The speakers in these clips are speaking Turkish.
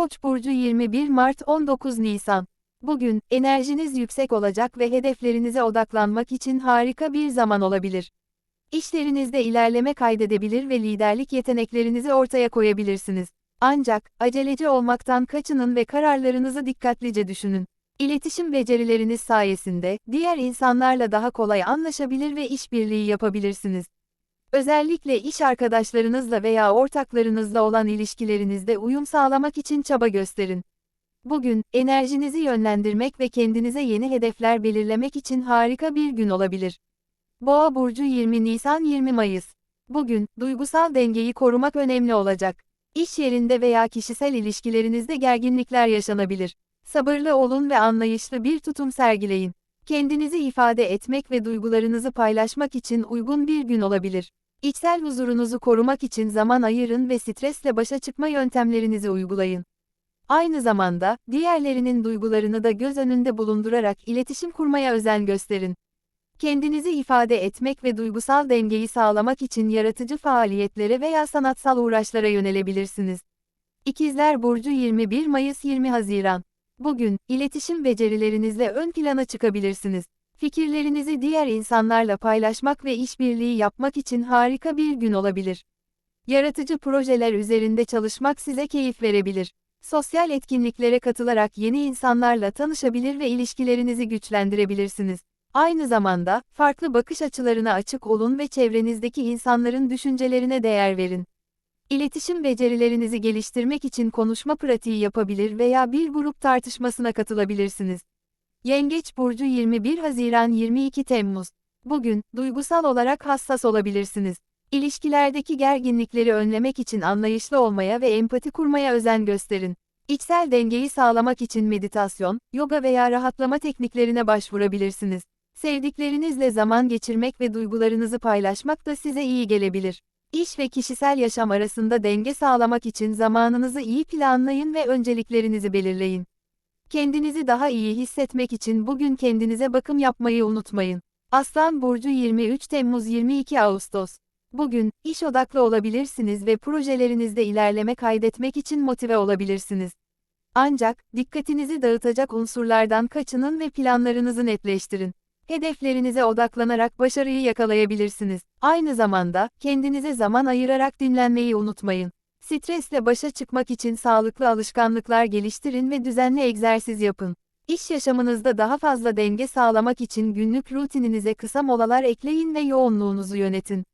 Koç burcu 21 Mart 19 Nisan. Bugün enerjiniz yüksek olacak ve hedeflerinize odaklanmak için harika bir zaman olabilir. İşlerinizde ilerleme kaydedebilir ve liderlik yeteneklerinizi ortaya koyabilirsiniz. Ancak aceleci olmaktan kaçının ve kararlarınızı dikkatlice düşünün. İletişim becerileriniz sayesinde diğer insanlarla daha kolay anlaşabilir ve işbirliği yapabilirsiniz. Özellikle iş arkadaşlarınızla veya ortaklarınızla olan ilişkilerinizde uyum sağlamak için çaba gösterin. Bugün, enerjinizi yönlendirmek ve kendinize yeni hedefler belirlemek için harika bir gün olabilir. Boğa burcu 20 Nisan 20 Mayıs. Bugün, duygusal dengeyi korumak önemli olacak. İş yerinde veya kişisel ilişkilerinizde gerginlikler yaşanabilir. Sabırlı olun ve anlayışlı bir tutum sergileyin. Kendinizi ifade etmek ve duygularınızı paylaşmak için uygun bir gün olabilir. İçsel huzurunuzu korumak için zaman ayırın ve stresle başa çıkma yöntemlerinizi uygulayın. Aynı zamanda, diğerlerinin duygularını da göz önünde bulundurarak iletişim kurmaya özen gösterin. Kendinizi ifade etmek ve duygusal dengeyi sağlamak için yaratıcı faaliyetlere veya sanatsal uğraşlara yönelebilirsiniz. İkizler Burcu 21 Mayıs 20 Haziran Bugün, iletişim becerilerinizle ön plana çıkabilirsiniz. Fikirlerinizi diğer insanlarla paylaşmak ve işbirliği yapmak için harika bir gün olabilir. Yaratıcı projeler üzerinde çalışmak size keyif verebilir. Sosyal etkinliklere katılarak yeni insanlarla tanışabilir ve ilişkilerinizi güçlendirebilirsiniz. Aynı zamanda, farklı bakış açılarına açık olun ve çevrenizdeki insanların düşüncelerine değer verin. İletişim becerilerinizi geliştirmek için konuşma pratiği yapabilir veya bir grup tartışmasına katılabilirsiniz. Yengeç Burcu 21 Haziran 22 Temmuz. Bugün, duygusal olarak hassas olabilirsiniz. İlişkilerdeki gerginlikleri önlemek için anlayışlı olmaya ve empati kurmaya özen gösterin. İçsel dengeyi sağlamak için meditasyon, yoga veya rahatlama tekniklerine başvurabilirsiniz. Sevdiklerinizle zaman geçirmek ve duygularınızı paylaşmak da size iyi gelebilir. İş ve kişisel yaşam arasında denge sağlamak için zamanınızı iyi planlayın ve önceliklerinizi belirleyin. Kendinizi daha iyi hissetmek için bugün kendinize bakım yapmayı unutmayın. Aslan Burcu 23 Temmuz 22 Ağustos. Bugün, iş odaklı olabilirsiniz ve projelerinizde ilerleme kaydetmek için motive olabilirsiniz. Ancak, dikkatinizi dağıtacak unsurlardan kaçının ve planlarınızı netleştirin. Hedeflerinize odaklanarak başarıyı yakalayabilirsiniz. Aynı zamanda, kendinize zaman ayırarak dinlenmeyi unutmayın. Stresle başa çıkmak için sağlıklı alışkanlıklar geliştirin ve düzenli egzersiz yapın. İş yaşamınızda daha fazla denge sağlamak için günlük rutininize kısa molalar ekleyin ve yoğunluğunuzu yönetin.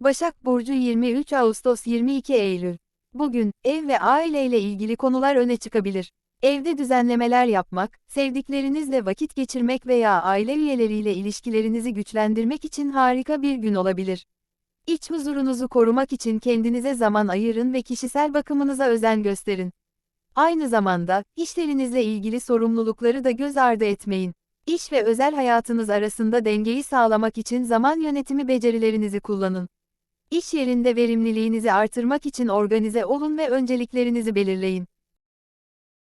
Başak Burcu 23 Ağustos 22 Eylül. Bugün, ev ve aileyle ilgili konular öne çıkabilir. Evde düzenlemeler yapmak, sevdiklerinizle vakit geçirmek veya aile üyeleriyle ilişkilerinizi güçlendirmek için harika bir gün olabilir. İç huzurunuzu korumak için kendinize zaman ayırın ve kişisel bakımınıza özen gösterin. Aynı zamanda, işlerinizle ilgili sorumlulukları da göz ardı etmeyin. İş ve özel hayatınız arasında dengeyi sağlamak için zaman yönetimi becerilerinizi kullanın. İş yerinde verimliliğinizi artırmak için organize olun ve önceliklerinizi belirleyin.